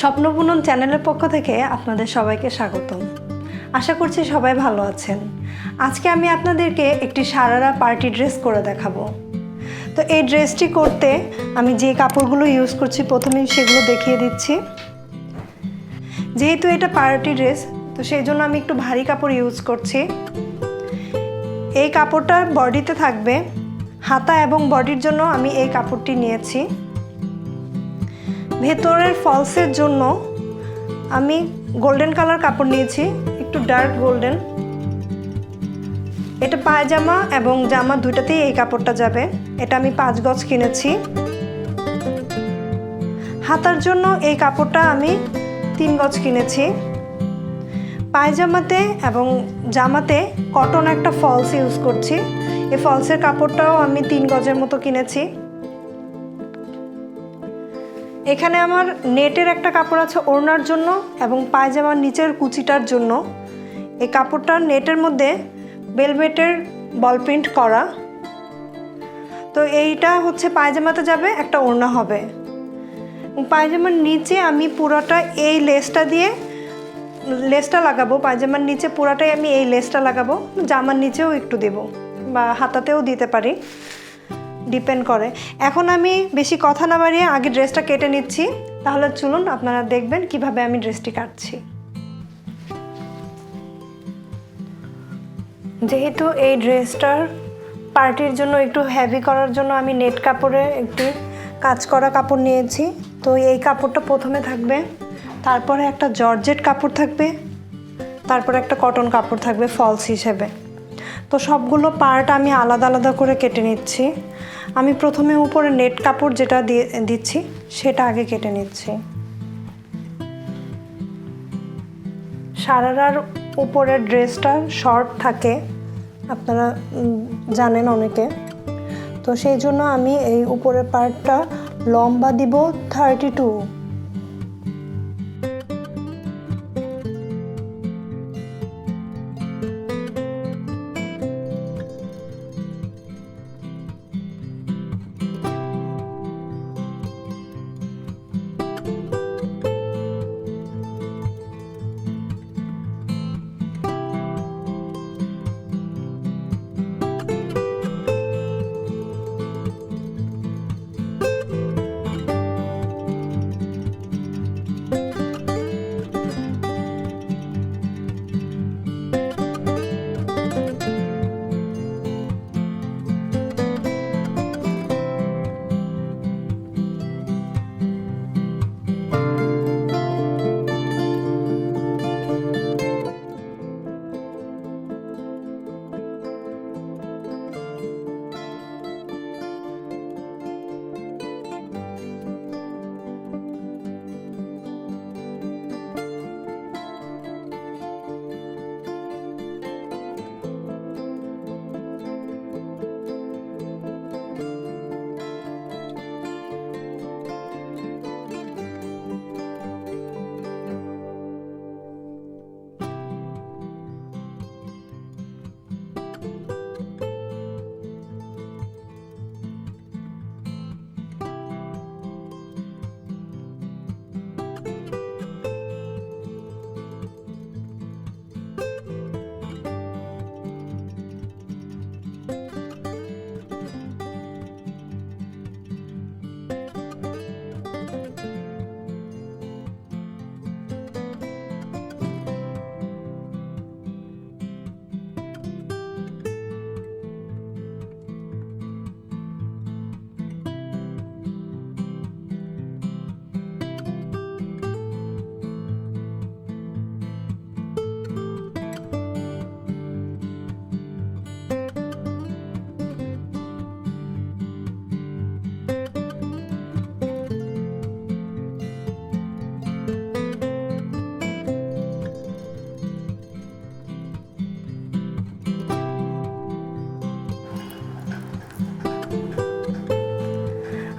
স্বপ্নবুনন চ্যানেলের পক্ষ থেকে আপনাদের সবাইকে স্বাগতম। আশা করছি সবাই ভালো আছেন। আজকে আমি আপনাদেরকে একটি সারারা পার্টি ড্রেস করে দেখাবো। তো এই ড্রেসটি করতে আমি যে কাপড়গুলো ইউজ করছি, প্রথমেই সেগুলো দেখিয়ে দিচ্ছি। যেহেতু এটা পার্টি ড্রেস, তো সেই জন্য আমি একটু ভারী কাপড় ইউজ করছি। এই কাপড়টা বডিতে থাকবে হাতা এবং বডির জন্য আমি এই কাপড়টি নিয়েছি। ভেতরের ফলসের জন্য আমি গোল্ডেন কালার কাপড় নিয়েছি, একটু ডার্ক গোল্ডেন এটা পায়জামা এবং জামা দুটাতেই এই কাপড়টা যাবে। এটা আমি পাঁচ গজ কিনেছি। হাতার জন্য এই কাপড়টা আমি তিন গজ কিনেছি। পায়জামাতে এবং জামাতে কটন একটা ফলস ইউজ করছি। এই ফলসের কাপড়টাও আমি তিন গজের মতো কিনেছি। এখানে আমার নেটের একটা কাপড় আছে ওড়নার জন্য এবং পায়জামার নিচের কুচিটার জন্য। এই কাপড়টা নেটের মধ্যে বেলভেটের বল প্রিন্ট করা। তো এইটা হচ্ছে পায়জামাতে যাবে, একটা ওড়না হবে। পায়জামার নিচে আমি পুরোটা এই লেসটা দিয়ে লেসটা লাগাবো, পায়জামার নিচে পুরাটাই আমি এই লেসটা লাগাবো। জামার নিচেও একটু দেব বা হাতাতেও দিতে পারি। ডিপেন্ড করে। এখন আমি বেশি কথা না বাড়িয়ে আগে ড্রেসটা কেটে নিচ্ছি। তাহলে চলুন আপনারা দেখবেন কীভাবে আমি ড্রেসটি কাটছি। যেহেতু এই ড্রেসটার পার্টির জন্য একটু হেভি করার জন্য আমি নেট কাপড়ে একটি কাজ করা কাপড় নিয়েছি। তো এই কাপড়টা প্রথমে থাকবে। তারপরে একটা জর্জেট কাপড় থাকবে। তারপরে একটা কটন কাপড় থাকবে ফলস হিসেবে। তো সবগুলো পার্ট আমি আলাদা আলাদা করে কেটে নিচ্ছি। আমি প্রথমে উপরে নেট কাপড় যেটা দিয়ে, দিচ্ছি, সেটা আগে কেটে নিচ্ছি। সারারার উপরের ড্রেসটা শর্ট থাকে, আপনারা জানেন অনেকে। তো সেই জন্য আমি এই উপরের পার্টটা লম্বা দিব থার্টি টু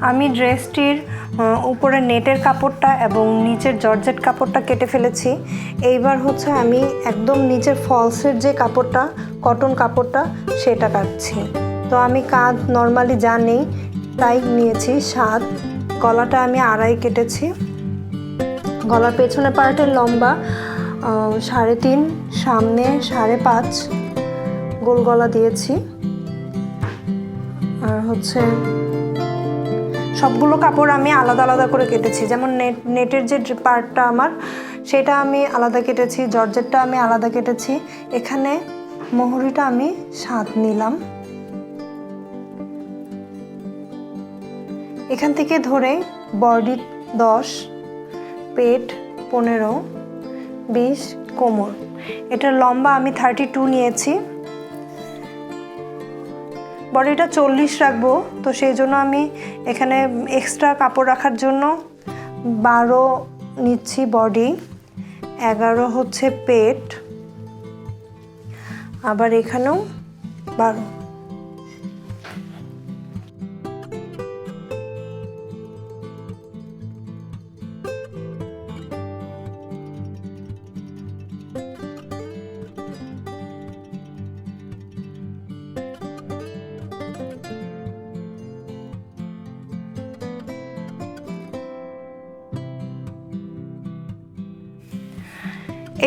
আমি ড্রেসটির উপরে নেটের কাপড়টা এবং নিচের জর্জেট কাপড়টা কেটে ফেলেছি। এইবার হচ্ছে আমি একদম নিচের ফলসের যে কাপড়টা, কটন কাপড়টা, সেটা কাটছি। তো আমি কাঁধ নর্মালি যা নেই, তাই নিয়েছি। সাত, গলাটা আমি আড়াই কেটেছি। গলার পেছনে পার্টের লম্বা সাড়ে তিন, সামনে সাড়ে পাঁচ গোল গলা দিয়েছি। আর হচ্ছে সবগুলো কাপড় আমি আলাদা আলাদা করে কেটেছি। যেমন নেট নেটের যে পার্টটা আমার, সেটা আমি আলাদা কেটেছি, জর্জেটটা আমি আলাদা কেটেছি। এখানে মোহরিটা আমি সাত নিলাম। এখান থেকে ধরে বডি দশ, পেট পনেরো বিশ কোমর। এটার লম্বা আমি থার্টি টু নিয়েছি। বডিটা চল্লিশ রাখব, তো সেই জন্য আমি এখানে এক্সট্রা কাপড় রাখার জন্য বারো নিচ্ছি বডি এগারো হচ্ছে পেট, আবার এখানেও বারো।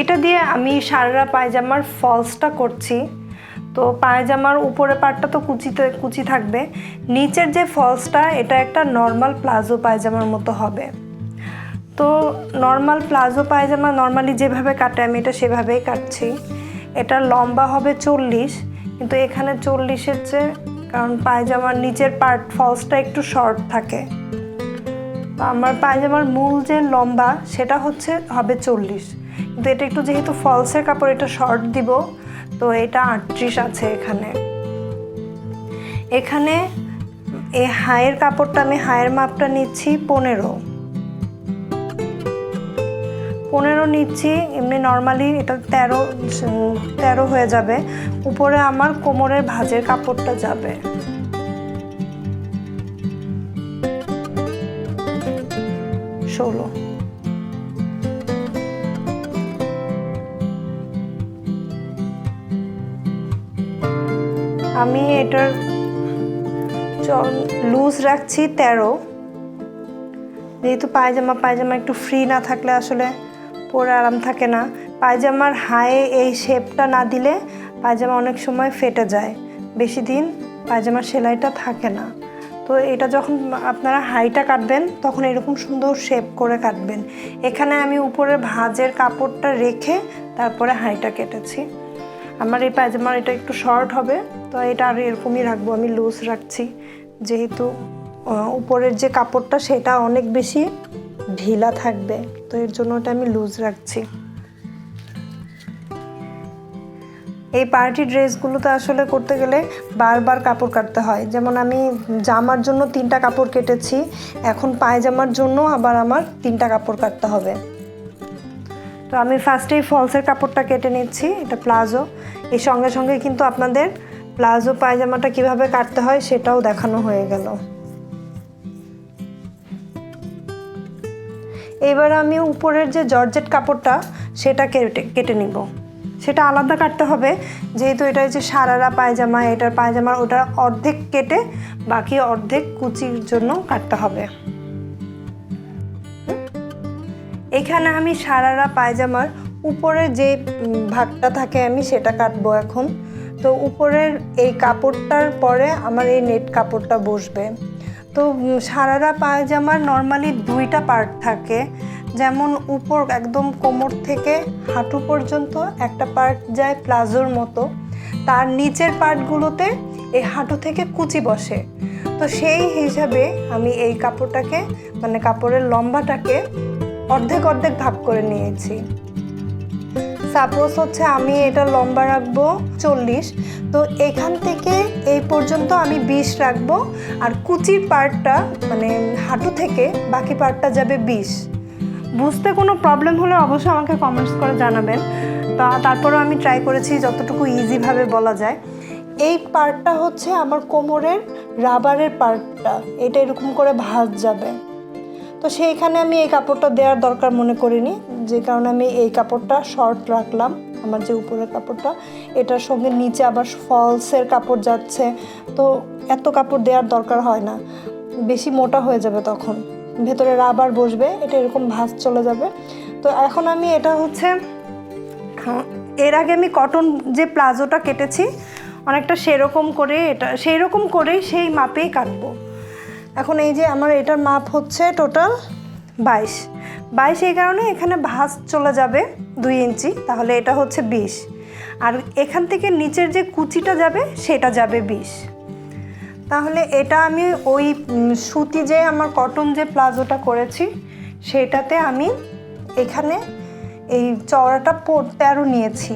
এটা দিয়ে আমি সারারা পায়জামার ফলসটা করছি। তো পায়জামার উপরে পাটটা তো কুচিতে, কুচি থাকবে। নিচের যে ফলসটা এটা একটা নর্মাল প্লাজো পায়জামার মতো হবে। তো নর্মাল প্লাজো পায়জামা নর্মালি যেভাবে কাটে, আমি এটা সেভাবেই কাটছি। এটা লম্বা হবে চল্লিশ, কিন্তু এখানে চল্লিশের চেয়ে, কারণ পায়জামার নিচের পার্ট ফলসটা একটু শর্ট থাকে। আমার পায়জামার মূল যে লম্বা, সেটা হচ্ছে, হবে চল্লিশ। কিন্তু এটা একটু যেহেতু ফলসের কাপড়, এটা শর্ট দিব, তো এটা আটত্রিশ আছে এখানে। এখানে এই হায়ের কাপড়টা আমি হায়ের মাপটা নিচ্ছি পনেরো। পনেরো নিচ্ছি, এমনি নর্মালি এটা তেরো তেরো হয়ে যাবে। উপরে আমার কোমরের ভাজের কাপড়টা যাবে। ষোলো। আমি এটার লুজ রাখছি তেরো। যেহেতু পায়জামা পায়জামা একটু ফ্রি না থাকলে আসলে পরে আরাম থাকে না। পায়জামার হায়ে এই শেপটা না দিলে পায়জামা অনেক সময় ফেটে যায়। বেশি দিন পায়জামার সেলাইটা থাকে না। তো এটা যখন আপনারা হাইটা কাটবেন, তখন এরকম সুন্দর শেপ করে কাটবেন। এখানে আমি উপরে ভাঁজের কাপড়টা রেখে তারপরে হাইটা কেটেছি। আমার এই পায়জামার এটা একটু শর্ট হবে, তো এটা আর এরকমই রাখব, আমি লুজ রাখছি। যেহেতু উপরের যে কাপড়টা সেটা অনেক বেশি ঢিলা থাকবে, তো এর জন্য ওটা আমি লুজ রাখছি। এই পার্টি ড্রেসগুলোতে আসলে করতে গেলে বারবার কাপড় কাটতে হয়। যেমন আমি জামার জন্য তিনটা কাপড় কেটেছি, এখন পায়জামার জন্য আবার আমার তিনটা কাপড় কাটতে হবে। তো আমি ফার্স্টেই ফলসের কাপড়টা কেটে নিচ্ছি, এটা প্লাজো। এর সঙ্গে সঙ্গে কিন্তু আপনাদের প্লাজো পায়জামাটা কীভাবে কাটতে হয় সেটাও দেখানো হয়ে গেল। এবার আমি উপরের যে জর্জেট কাপড়টা, সেটা কেটে কেটে নিব। সেটা আলাদা কাটতে হবে, যেহেতু এটা যে সারারা পায়জামা, এটার পায়জামা ওটা অর্ধেক কেটে বাকি অর্ধেক কুচির জন্য কাটতে হবে। এখানে আমি সারারা পায়জামার উপরে যে ভাগটা থাকে আমি সেটা কাটবো এখন। তো উপরের এই কাপড়টার পরে আমার এই নেট কাপড়টা বসবে। তো সারারা পায়জামার নর্মালি দুইটা পার্ট থাকে। যেমন উপর একদম কোমর থেকে হাঁটু পর্যন্ত একটা পার্ট যায় প্লাজোর মতো। তার নিচের পার্টগুলোতে এই হাঁটু থেকে কুচি বসে। তো সেই হিসাবে আমি এই কাপড়টাকে মানে কাপড়ের লম্বাটাকে অর্ধেক অর্ধেক ভাগ করে নিয়েছি। সাপোজ হচ্ছে আমি এটা লম্বা রাখব চল্লিশ, তো এখান থেকে এই পর্যন্ত আমি বিশ রাখব, আর কুচির পার্টটা মানে হাঁটু থেকে বাকি পার্টটা যাবে বিশ। বুঝতে কোনো প্রবলেম হলে অবশ্যই আমাকে কমেন্টস করে জানাবেন। তা তারপরেও আমি ট্রাই করেছি যতটুকু ইজিভাবে বলা যায়। এই পার্টটা হচ্ছে আমার কোমরের রাবারের পার্টটা, এটা এরকম করে ভাঁজ যাবে। তো সেইখানে আমি এই কাপড়টা দেওয়ার দরকার মনে করিনি। যে কারণে আমি এই কাপড়টা শর্ট রাখলাম আমার যে উপরের কাপড়টা এটার সঙ্গে নিচে আবার ফলসের কাপড় যাচ্ছে। তো এত কাপড় দেওয়ার দরকার হয় না। বেশি মোটা হয়ে যাবে তখন। ভেতরে রাবার বসবে এটা এরকম ভাঁজ চলে যাবে। তো এখন আমি এটা হচ্ছে হ্যাঁ, এর আগে আমি কটন যে প্লাজোটা কেটেছি অনেকটা সেরকম করে এটা সেই রকম করেই সেই মাপেই কাটবো। এখন এই যে আমার এটার মাপ হচ্ছে টোটাল বাইশ। বাইশ এই কারণে এখানে ভাঁজ চলে যাবে দুই ইঞ্চি, তাহলে এটা হচ্ছে বিশ। আর এখান থেকে নিচের যে কুচিটা যাবে, সেটা যাবে বিশ। তাহলে এটা আমি ওই সুতি যে আমার কটন যে প্লাজোটা করেছি, সেটাতে আমি এখানে এই চওড়াটা তেরো নিয়েছি।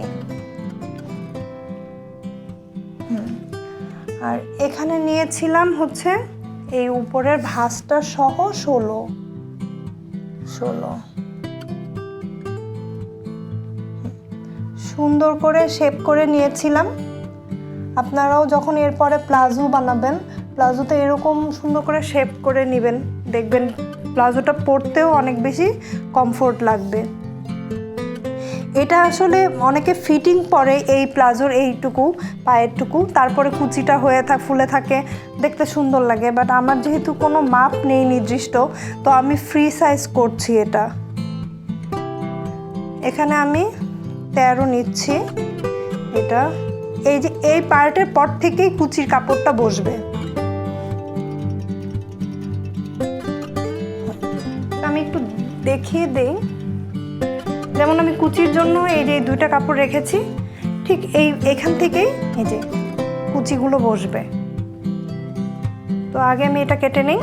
আর এখানে নিয়েছিলাম হচ্ছে এই উপরের ভাঁজটা সহ ষোলো। ষোলো। সুন্দর করে শেপ করে নিয়েছিলাম। আপনারাও যখন এরপরে প্লাজো বানাবেন, প্লাজোতে এরকম সুন্দর করে শেপ করে নেবেন। দেখবেন প্লাজোটা পরতেও অনেক বেশি কমফোর্ট লাগবে। এটা আসলে অনেকে ফিটিং পরে এই প্লাজোর এইটুকু, পায়েরটুকু, তারপরে কুচিটা হয়ে থাক ফুলে থাকে, দেখতে সুন্দর লাগে বাট আমার যেহেতু কোনো মাপ নেই নির্দিষ্ট, তো আমি ফ্রি সাইজ করছি এটা। এখানে আমি তেরো নিচ্ছি, এটা, এই যে, এই পার্টের পর থেকেই কুচির কাপড়টা বসবে। আমি একটু দেখিয়ে দেই। যেমন আমি কুচির জন্য এই যে দুইটা কাপড় রেখেছি, ঠিক এই এখান থেকেই এই যে কুচিগুলো বসবে। তো আগে আমি এটা কেটে নিই।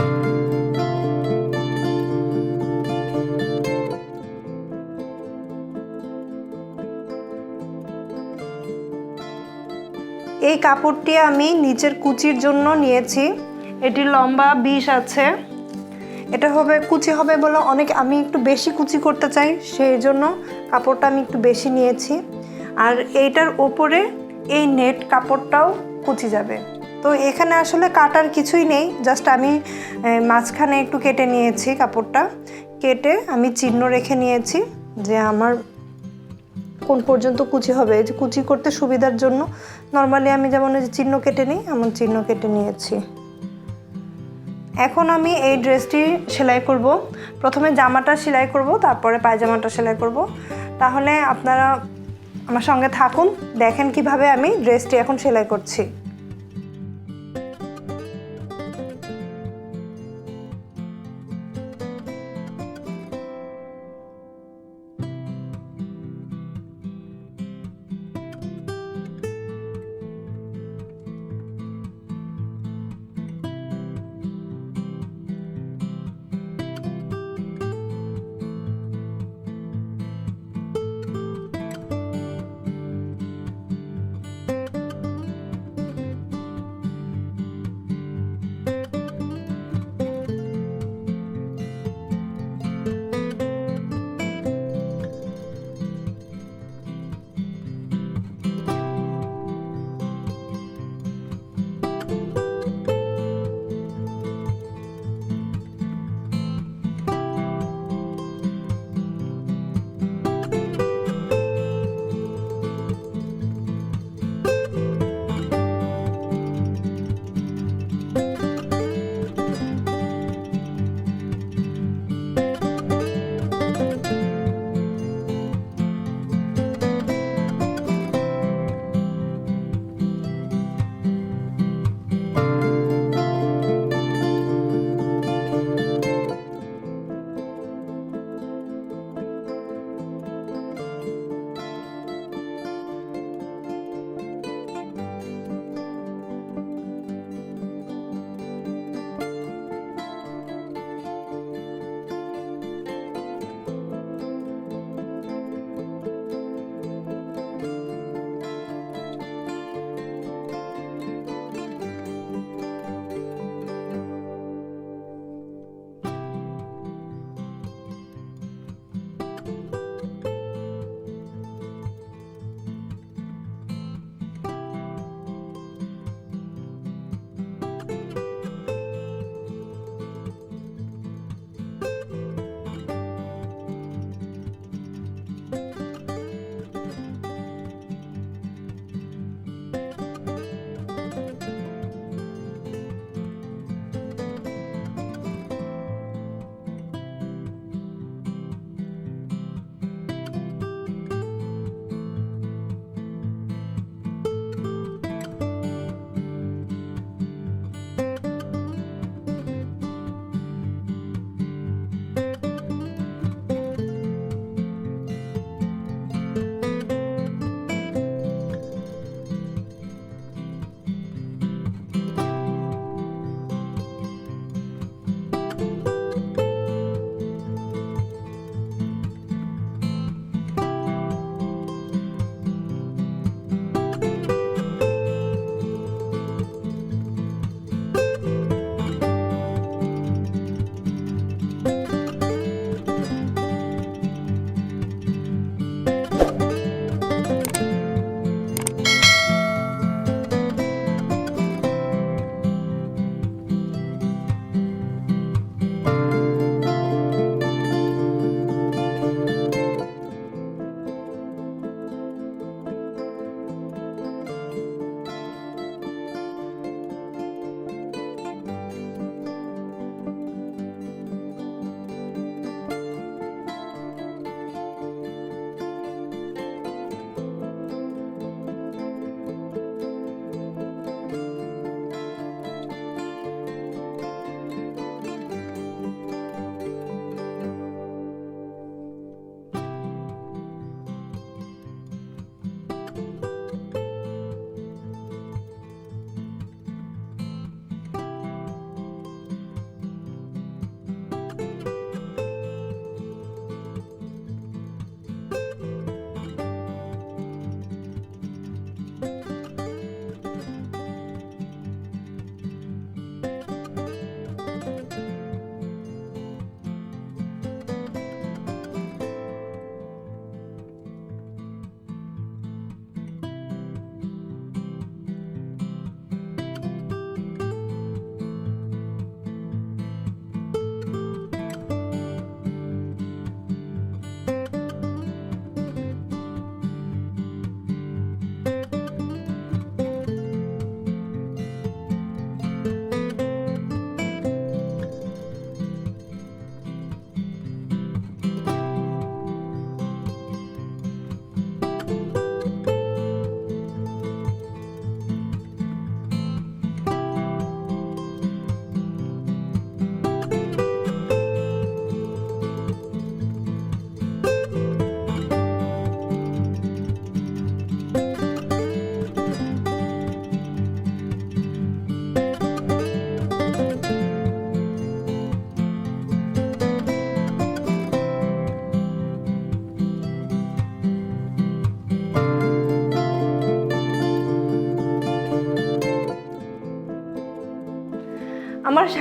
এই কাপড়টি আমি নিচের কুচির জন্য নিয়েছি। এটি লম্বা বিষ আছে। এটা হবে কুচি হবে বলে অনেক আমি একটু বেশি কুচি করতে চাই, সেই জন্য কাপড়টা আমি একটু বেশি নিয়েছি। আর এইটার ওপরে এই নেট কাপড়টাও কুচি যাবে। তো এখানে আসলে কাটার কিছুই নেই, জাস্ট আমি মাঝখানে একটু কেটে নিয়েছি কাপড়টা। কেটে আমি চিহ্ন রেখে নিয়েছি যে আমার কোন পর্যন্ত কুচি হবে। যে কুচি করতে সুবিধার জন্য নর্মালি আমি যেমন চিহ্ন কেটে নিই, এমন চিহ্ন কেটে নিয়েছি। এখন আমি এই ড্রেসটি সেলাই করব। প্রথমে জামাটা সেলাই করব, তারপরে পায়জামাটা সেলাই করব। তাহলে আপনারা আমার সঙ্গে থাকুন, দেখেন কীভাবে আমি ড্রেসটি এখন সেলাই করছি।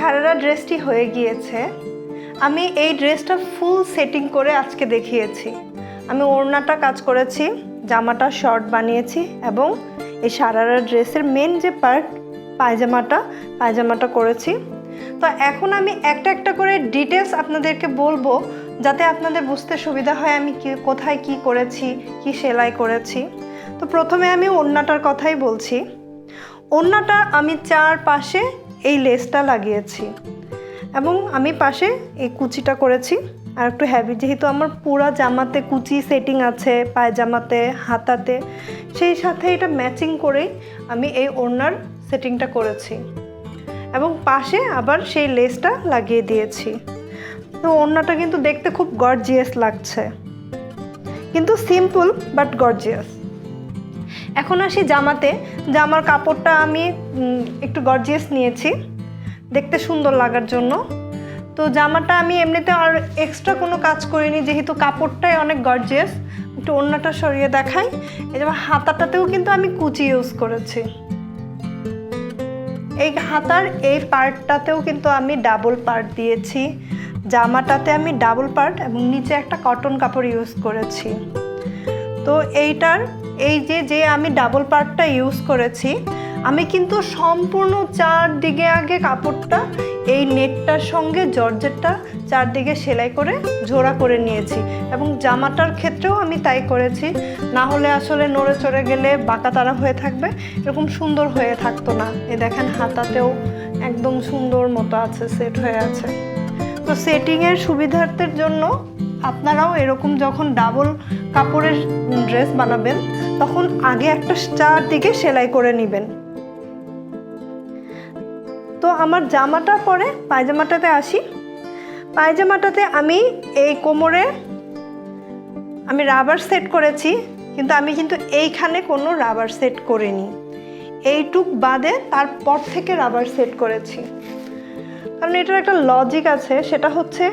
সারারা ড্রেসটি হয়ে গিয়েছে। আমি এই ড্রেসটা ফুল সেটিং করে আজকে দেখিয়েছি। আমি ওড়নাটা কাজ করেছি, জামাটা শর্ট বানিয়েছি এবং এই সারারা ড্রেসের মেন যে পার্ট, পায়জামাটা পায়জামাটা করেছি। তো এখন আমি একটা একটা করে ডিটেলস আপনাদেরকে বলব, যাতে আপনাদের বুঝতে সুবিধা হয় আমি কি, কোথায় কি করেছি, কি সেলাই করেছি। তো প্রথমে আমি ওড়নাটার কথাই বলছি। ওড়নাটা আমি চার পাশে এই লেসটা লাগিয়েছি। এবং আমি পাশে এই কুচিটা করেছি। আর একটু হ্যাভি যেহেতু আমার পুরা জামাতে কুচি সেটিং আছে, পায়জামাতে, হাতাতে, সেই সাথে এটা ম্যাচিং করেই আমি এই ওড়নার সেটিংটা করেছি। এবং পাশে আবার সেই লেসটা লাগিয়ে দিয়েছি। তো ওড়নাটা কিন্তু দেখতে খুব গর্জিয়াস লাগছে। কিন্তু সিম্পল বাট গর্জিয়াস এখন আসি জামাতে। জামার কাপড়টা আমি একটু গর্জিয়াস নিয়েছি। দেখতে সুন্দর লাগার জন্য। তো জামাটা আমি এমনিতে আর এক্সট্রা কোনো কাজ করিনি, যেহেতু কাপড়টাই অনেক গর্জিয়াস একটু অন্যটা সরিয়ে দেখাই। এই যেমন হাতাটাতেও কিন্তু আমি কুচি ইউজ করেছি। এই হাতার এই পার্টটাতেও কিন্তু আমি ডাবল পার্ট দিয়েছি। জামাটাতে আমি ডাবল পার্ট এবং নিচে একটা কটন কাপড় ইউজ করেছি। তো এইটার এই যে যে আমি ডাবল পার্টটা ইউজ করেছি, আমি কিন্তু সম্পূর্ণ চারদিকে আগে কাপড়টা, এই নেটটার সঙ্গে জর্জেটটা চারদিকে সেলাই করে জোড়া করে নিয়েছি এবং জামাটার ক্ষেত্রেও আমি তাই করেছি। না হলে আসলে নড়ে চড়ে গেলে বাঁকা তারা হয়ে থাকবে, এরকম সুন্দর হয়ে থাকতো না। এ দেখেন, হাতাতেও একদম সুন্দর মতো আছে সেট হয়ে আছে। তো সেটিংয়ের সুবিধার্থের জন্য আপনারাও এরকম যখন ডাবল কাপড়ের ড্রেস বানাবেন তখন আগে একটা চারদিকে সেলাই করে নেবেন। তো আমার জামাটা পরে পায়জামাটাতে আসি। পায়জামাটাতে আমি এই কোমরে আমি রাবার সেট করেছি, কিন্তু আমি কিন্তু এইখানে কোনো রাবার সেট করিনি। এইটুক বাদে তারপর থেকে রাবার সেট করেছি। কারণ এটার একটা লজিক আছে, সেটা হচ্ছে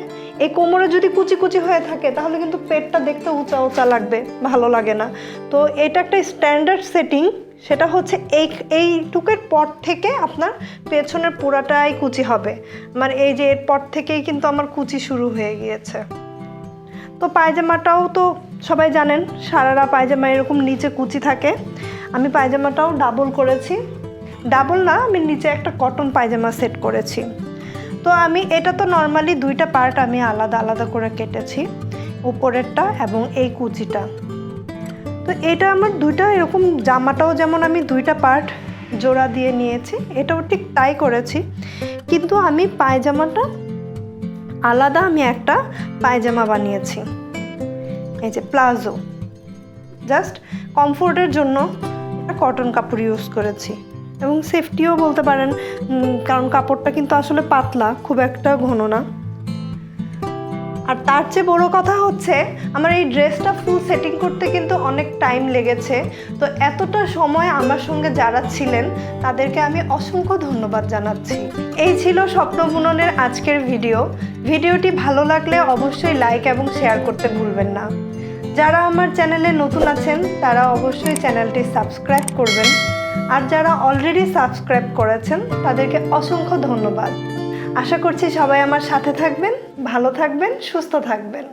এই কোমরে যদি কুচি কুচি হয়ে থাকে, তাহলে কিন্তু পেটটা দেখতে উঁচা উঁচা লাগবে, ভালো লাগে না। তো এটা একটা স্ট্যান্ডার্ড সেটিং সেটা হচ্ছে এই, এইটুকের পর থেকে আপনার পেছনের পুরাটাই কুচি হবে। মানে এই যে এর পর থেকেই কিন্তু আমার কুচি শুরু হয়ে গিয়েছে। তো পায়জামাটাও তো সবাই জানেন, সারারা পায়জামা এরকম নিচে কুচি থাকে। আমি পায়জামাটাও ডাবল করেছি। ডাবল না, আমি নিচে একটা কটন পায়জামা সেট করেছি। তো আমি, এটা তো নর্মালি দুইটা পার্ট আমি আলাদা আলাদা করে কেটেছি, উপরেরটা এবং এই কুচিটা। তো এটা আমার দুইটা এরকম জামাটাও যেমন আমি দুইটা পার্ট জোড়া দিয়ে নিয়েছি, এটাও ঠিক তাই করেছি। কিন্তু আমি পায়জামাটা আলাদা আমি একটা পায়জামা বানিয়েছি। এই যে প্লাজো। জাস্ট কমফোর্টের জন্য একটা কটন কাপড় ইউজ করেছি। এবং সেফটিও বলতে পারেন কারণ কাপড়টা কিন্তু আসলে পাতলা, খুব একটা ঘন না। আর তার চেয়ে বড় কথা হচ্ছে, আমার এই ড্রেসটা ফুল সেটিং করতে কিন্তু অনেক টাইম লেগেছে। তো এতটা সময় আমার সঙ্গে যারা ছিলেন, তাদেরকে আমি অসংখ্য ধন্যবাদ জানাচ্ছি। এই ছিল স্বপ্ন বুননের আজকের ভিডিও ভিডিওটি ভালো লাগলে অবশ্যই লাইক এবং শেয়ার করতে ভুলবেন না। যারা আমার চ্যানেলে নতুন আছেন, তারা অবশ্যই চ্যানেলটি সাবস্ক্রাইব করবেন। আর যারা অলরেডি সাবস্ক্রাইব করেছেন, তাদেরকে অসংখ্য ধন্যবাদ। আশা করছি সবাই আমার সাথে থাকবেন, ভালো থাকবেন, সুস্থ থাকবেন।